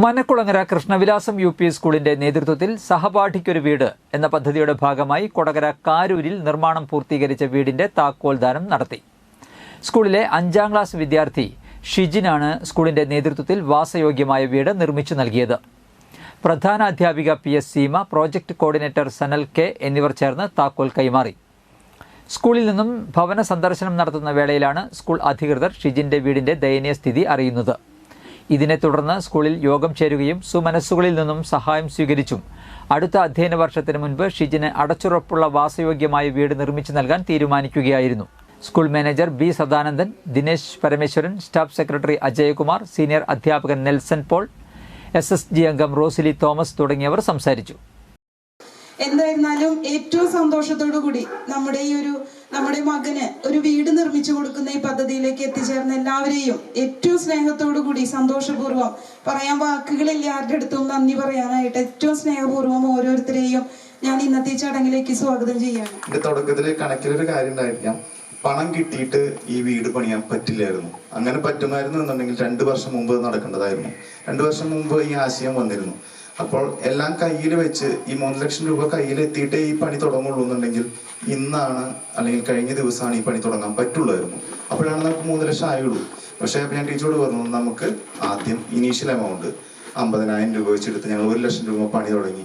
Manakkulangara Krishnavilasam U P സ്കൂളിന്റെ നേതൃത്വത്തിൽ സഹപാഠിക്കൊരു വീട് എന്ന പദ്ധതിയുടെ ഭാഗമായി കൊടകര കാരൂരിൽ നിർമ്മാണം പൂർത്തീകരിച്ച വീടിന്റെ താക്കോൽദാനം നടത്തി. സ്കൂളിലെ അഞ്ചാം ക്ലാസ് വിദ്യാർത്ഥി ഷിജിനാണ് സ്കൂളിന്റെ നേതൃത്വത്തിൽ വാസയോഗ്യമായ വീട് നിർമ്മിച്ചു നൽകിയത്. പ്രധാന അധ്യാപിക P S Seema project coordinator Sanal K എന്നിവർ ചേർന്ന് താക്കോൽ കൈമാറി. സ്കൂളിൽ നിന്നും ഭവന സന്ദർശനം നടത്തുന്ന വേളയിലാണ് സ്കൂൾ അധികൃതർ ഷിജിന്റെ വീടിന്റെ ദയനീയ സ്ഥിതി അറിയുന്നത്. ഇതിനെ തുടർന്ന് സ്കൂളിൽ യോഗം ചേരുകയും സുമനസ്സുകളിൽ നിന്നും സഹായം സ്വീകരിച്ചും. അടുത്ത അധ്യയന വർഷത്തിന് മുൻപ് ഷിജിന് അടച്ചുറപ്പുള്ള വാസയോഗ്യമായ വീട് നിർമ്മിച്ചു നൽകാൻ തീരുമാനിക്കുകയായിരുന്നു. School manager B Sadanandan Dinesh Parameswaran staff secretary Ajayakumar senior അധ്യാപകൻ Nelson Paul S S G അംഗം റോസിലി തോമസ് തുടങ്ങിയവർ സംസാരിച്ചു. എന്തായിരുന്നാലും ഏറ്റവും സന്തോഷത്തോടു കൂടി നമ്മുടെ ഈ ഒരു നമ്മുടെ മകന് ഒരു വീട് നിർമ്മിച്ചു കൊടുക്കുന്ന ഈ പദ്ധതിയിലേക്ക് എത്തിച്ചേർന്ന എല്ലാവരെയും ഏറ്റവും സ്നേഹത്തോടു കൂടി സന്തോഷപൂർവം പറയാൻ വാക്കുകളില്ല ആരുടെ അടുത്തും നന്ദി പറയാനായിട്ട് ഏറ്റവും സ്നേഹപൂർവം ഓരോരുത്തരെയും ഞാൻ ഇന്നത്തെ ചടങ്ങിലേക്ക് സ്വാഗതം ചെയ്യാണ് എന്റെ തുടക്കത്തിൽ കണക്കിലൊരു കാര്യം ഉണ്ടായിരിക്കാം. പണം കിട്ടിയിട്ട് ഈ വീട് പണിയാൻ പറ്റില്ലായിരുന്നു. അങ്ങനെ പറ്റുമായിരുന്നു എന്നുണ്ടെങ്കിൽ രണ്ടു വർഷം മുമ്പ് നടക്കേണ്ടതായിരുന്നു. രണ്ടു വർഷം മുമ്പ് ഈ ആശയം വന്നിരുന്നു. അപ്പോൾ എല്ലാം കയ്യിൽ വെച്ച് ഈ മൂന്ന് ലക്ഷം രൂപ കയ്യിൽ എത്തിയിട്ടേ ഈ പണി തുടങ്ങുള്ളൂ എന്നുണ്ടെങ്കിൽ ഇന്നാണ് അല്ലെങ്കിൽ കഴിഞ്ഞ ദിവസമാണ് ഈ പണി തുടങ്ങാൻ പറ്റുള്ളായിരുന്നു. അപ്പോഴാണ് നമുക്ക് മൂന്ന് ലക്ഷം ആയുള്ളൂ. പക്ഷേ ഞാൻ ടീച്ചറോട് പറഞ്ഞു നമുക്ക് ആദ്യം ഇനീഷ്യൽ എമൗണ്ട് അമ്പതിനായിരം രൂപ വെച്ചെടുത്ത് ഞങ്ങൾ ഒരു ലക്ഷം രൂപ പണി തുടങ്ങി.